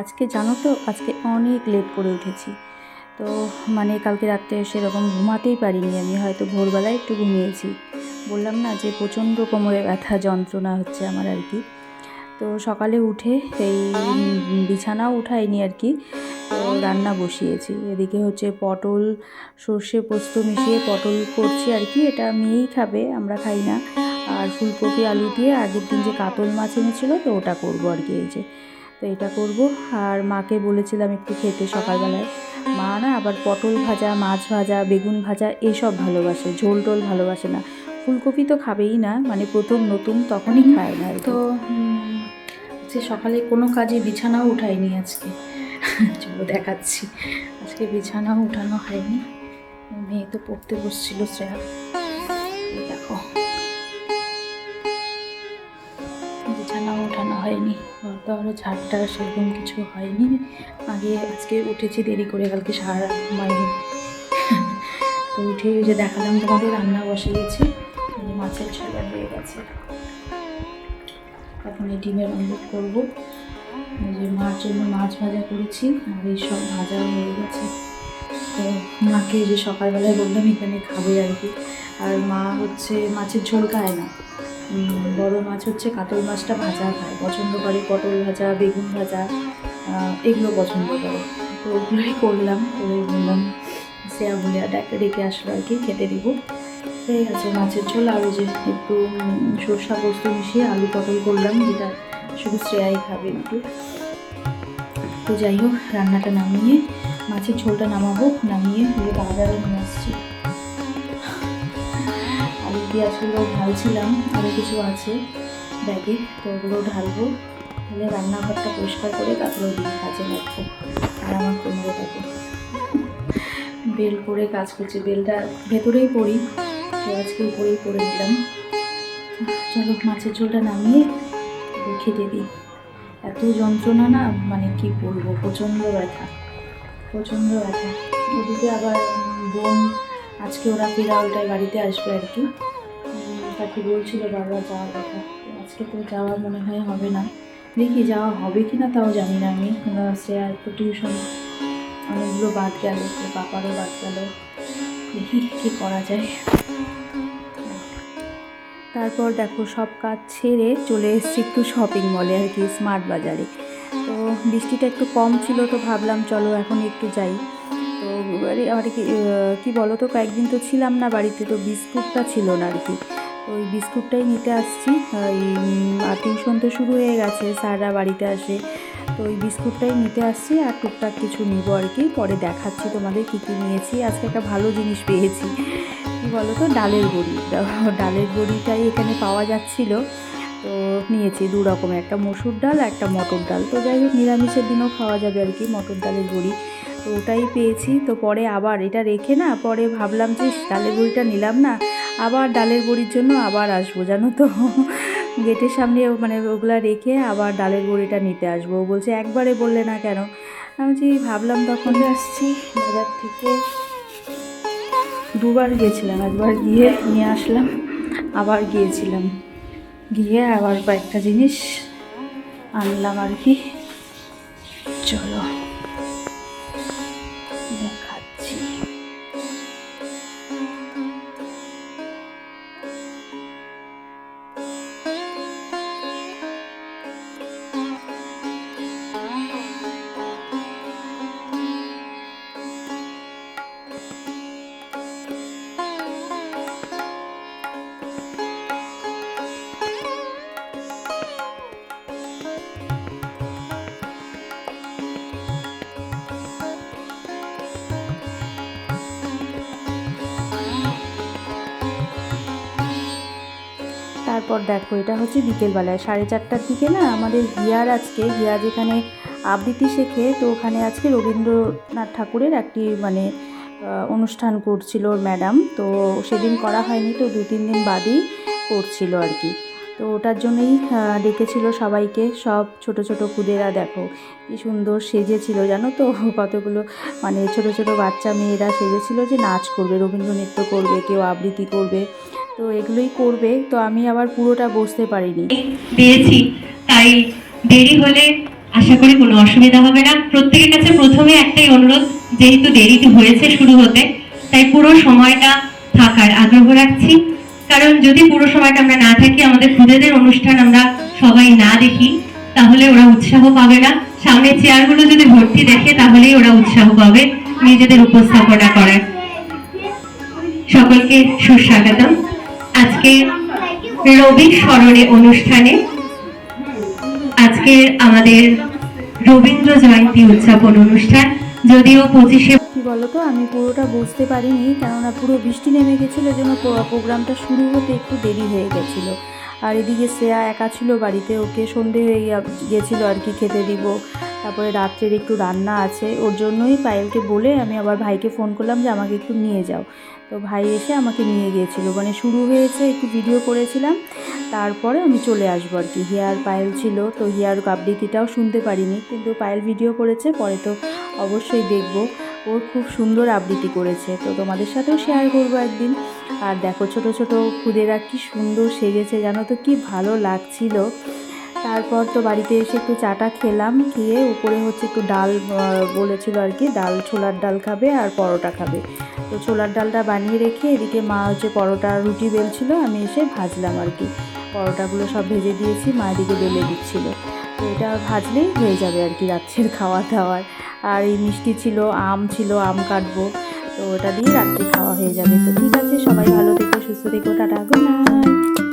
আজকে জানো তো, আজকে অনেক লেট করে উঠেছি। তো মানে কালকে রাত্রে সেরকম ঘুমাতেই পারিনি আমি, হয়তো ভোরবেলায় একটু ঘুমিয়েছি। বললাম না যে প্রচণ্ড কোমরে ব্যথা, যন্ত্রণা হচ্ছে আমার আর কি। তো সকালে উঠে এই বিছানাও উঠাইনি আর কি রান্না বসিয়েছি। এদিকে হচ্ছে পটল, সর্ষে পোস্ত মিশিয়ে পটল করছি আর কি, এটা মেয়েই খাবে, আমরা খাই না। আর ফুলকপি, আলু দিয়ে আগের দিন যে কাতল মাছ এনেছিল তো ওটা করব আর কি এই যে। তো এটা করব। আর মাকে বলেছিলাম একটু খেতে সকালবেলায়। মা না আবার পটল ভাজা মাছ ভাজা বেগুন ভাজা এসব ভালোবাসে ঝোল টোল ভালোবাসে না। ফুলকপি তো খাবেই না মানে প্রথম নতুন তখনই খায় না তো যে সকালে কোনো কাজে বিছানাও উঠাইনি আজকে। চলো দেখাচ্ছি। আজকে বিছানাও উঠানো হয়নি। মেয়ে তো পড়তে বসছিল শ্রেয়া। তো আরও ঝাড়টা সেরকম কিছু হয়নি। আগে, আজকে উঠেছি দেরি করে, কালকে সারা ঘুমাইনি। তো উঠে যে দেখালাম তোমাদের, রান্না এই যে মাছের ছোলা হয়ে গেছে। এখন এই ডিমের অমলেট করব। যে মার জন্য মাছ ভাজা করেছি, আর এই সব ভাজা হয়ে গেছে। তো মাকে যে সকালবেলায় বললাম, এখানে খাবে আর কি। আর মা হচ্ছে, মাছের ঝোল খায় না। বড় মাছ হচ্ছে কাতল মাছটা ভাজা খায়। পছন্দ করে পটল ভাজা, বেগুন ভাজা এগুলো পছন্দ করে। তো ওগুলোই করলাম, করে বললাম শ্রেয়া বলে ডাকে আসলো আর কি, খেতে দিব। হয়ে গেছে মাছের ঝোল। আর যে একটু সর্ষা পোস্ত মিশিয়ে আলু পটল করলাম, যেটা শুধু শ্রেয়াই খাবে একটু। তো যাই হোক, রান্নাটা নামিয়ে, মাছের ঝোলটা নামাবো, নামিয়ে বাজারে নিয়ে আসছি। পেঁয়াজগুলো ঢালছিলাম আরও কিছু আছে ব্যাগে, তো ওগুলো ঢালবো। তাহলে রান্নাঘরটা পরিষ্কার করে তারপরে দিন কাজে লাগবো, আর আমার কোমরে থাকব বেল পরে কাজ করছি, বেলটা ভেতরেই পড়ি, তো আজকে উপরেই পরে দিলাম। চলো মাছের ঝোলটা নামিয়ে খেতে দিই। এত যন্ত্রণা না মানে কি বলব, প্রচণ্ড ব্যথা প্রচণ্ড ব্যথা। ওদিকে আবার বোন, আজকে ওরা ফেরাউলটায় বাড়িতে আসবে আর কি। তাকে বলছিল বাবা যাওয়ার কথা। আজকে তো যাওয়া মনে হয় হবে না। দেখি যাওয়া হবে কি না তাও জানি না আমি। সে আর টিউশন অনেকগুলো বাদ গেল পাপারও বাদ গেল। দেখি কী করা যায়। তারপর দেখো সব কাজ ছেড়ে চলে এসেছি একটু শপিং মলে আর কি স্মার্ট বাজারে। তো বৃষ্টিটা একটু কম ছিল তো ভাবলাম চলো এখন একটু যাই। তো আর কি বলো তো কয়েকদিন তো ছিলাম না বাড়িতে, তো বিস্কুটটা ছিল না আর কি। ওই বিস্কুটটাই নিতে আসছি। ওই টিউশন তো শুরু হয়ে গেছে, স্যাররা বাড়িতে আসে। তো ওই বিস্কুটটাই নিতে আসছি আর টুকটাক কিছু নিবো আর কি। পরে দেখাচ্ছি তোমাদের কী কী নিয়েছি। আজকে একটা ভালো জিনিস পেয়েছি। কী বলো তো ডালের বড়ি। ডালের বড়িটাই এখানে পাওয়া যাচ্ছিল। তো নিয়েছি দু রকমের একটা মসুর ডাল একটা মটর ডাল। তো যাই হোক, নিরামিষের দিনেও খাওয়া যাবে আর কি, মটর ডালের বড়ি। তো ওটাই পেয়েছি। তো পরে আবার এটা রেখে না, পরে ভাবলাম যে ডালের বড়িটা নিলাম না। আবার ডালের বড়ির জন্য আবার আসব, জানো তো? গেটের সামনে মানে ওগুলা রেখে আবার ডালের বড়িটা নিতে আসব। বলছে, একবারে বললে না কেন? আমি যে ভাবলাম তখন আসছি, বাজার থেকে দুবার গিয়েছিলাম একবার গিয়ে নিয়ে আসলাম, আবার গিয়েছিলাম। গিয়ে আবার কয়েকটা জিনিস আনলাম আর কি। চলো। তারপর দেখো, এটা হচ্ছে বিকেলবেলায় সাড়ে চারটার দিকে না আমাদের হিয়ার আজকে। হিয়া যেখানে আবৃত্তি শেখে, তো ওখানে আজকে রবীন্দ্রনাথ ঠাকুরের একটি মানে অনুষ্ঠান করছিল ম্যাডাম। তো সেদিন করা হয়নি, তো দু তিন দিন বাদেই করছিল আর কি। তো ওটার জন্যই ডেকেছিল সবাইকে। সব ছোট ছোট খুদেরা, দেখো কি সুন্দর সেজেছিল, জানো তো? কতগুলো মানে ছোট ছোট বাচ্চা মেয়েরা সেজেছিল যে নাচ করবে রবীন্দ্র নৃত্য করবে, কেউ আবৃত্তি করবে। তো এগুলোই করবে, তো আমি আবার পুরোটা বসতে পারিনি। দিয়েছি, তাই দেরি হলে আশা করি কোনো অসুবিধা হবে না। প্রত্যেকের কাছে প্রথমে একটাই অনুরোধ, যেহেতু দেরিতে হয়েছে শুরু হতে, তাই পুরো সময়টা থাকার আগ্রহ রাখছি। কারণ যদি পুরো সময়টা আমরা না থাকি, আমাদের খুদেদের অনুষ্ঠান আমরা সবাই না দেখি, তাহলে ওরা উৎসাহ পাবে না। সামনে চেয়ারগুলো যদি ভর্তি দেখে, তাহলেই ওরা উৎসাহ পাবে নিজেদের উপস্থাপনা করার। সকলকে সুস্বাগতম। আজকে রবি স্মরণে অনুষ্ঠানে আজকে আমাদের রবীন্দ্র জয়ন্তী উদযাপন অনুষ্ঠান, যদিও পঁচিশে কি বলতো, আমি পুরোটা বুঝতে পারিনি, কেননা পুরো বৃষ্টি নেমে গেছিল জন্য প্রোগ্রামটা শুরু হতে একটু দেরি হয়ে গেছিল। আর এদিকে শ্রেয়া একা ছিল বাড়িতে, ওকে সন্ধে হয়ে গেছিল আর কি খেতে দিব। তারপরে রাত্রের একটু রান্না আছে, ওর জন্যই পায়েলকে বলে আমি আবার ভাইকে ফোন করলাম যে আমাকে একটু নিয়ে যাও। তো ভাই এসে আমাকে নিয়ে গিয়েছিল। মানে শুরু হয়েছে, একটু ভিডিও করেছিলাম, তারপরে আমি চলে আসব আর কি। হিয়ার পায়েল ছিল, তো হিয়ার আবৃত্তিটাও শুনতে পারিনি, কিন্তু পায়েল ভিডিও করেছে, পরে তো অবশ্যই দেখব। ওর খুব সুন্দর আবৃত্তি করেছে, তো তোমাদের সাথেও শেয়ার করব একদিন। আর দেখো ছোট ছোট খুদেরা কি সুন্দর সেজেছে, জানো তো কি ভালো লাগছিল। তারপর তো বাড়িতে এসে একটু চাটা খেলাম, খেয়ে উপরে হচ্ছে একটু ডাল বলেছিল আর কি, ডাল, ছোলার ডাল খাবে আর পরোটা খাবে। তো ছোলার ডালটা বানিয়ে রেখে এদিকে মা হচ্ছে পরোটা, রুটি বেলছিল, আমি এসে ভাজলাম আর কি। পরোটাগুলো সব ভেজে দিয়েছি, মা এদিকে বেলে দিচ্ছিল। তো এটা ভাজলেই হয়ে যাবে আর কি রাত্রের খাওয়া দাওয়ার। আর এই মিষ্টি ছিল, আম ছিল, আম কাটবো। তো ওটা দিয়ে রাত্রে খাওয়া হয়ে যাবে। তো ঠিক আছে, সবাই ভালো থেকো, সুস্থ থেকো, টাটা গুড নাইট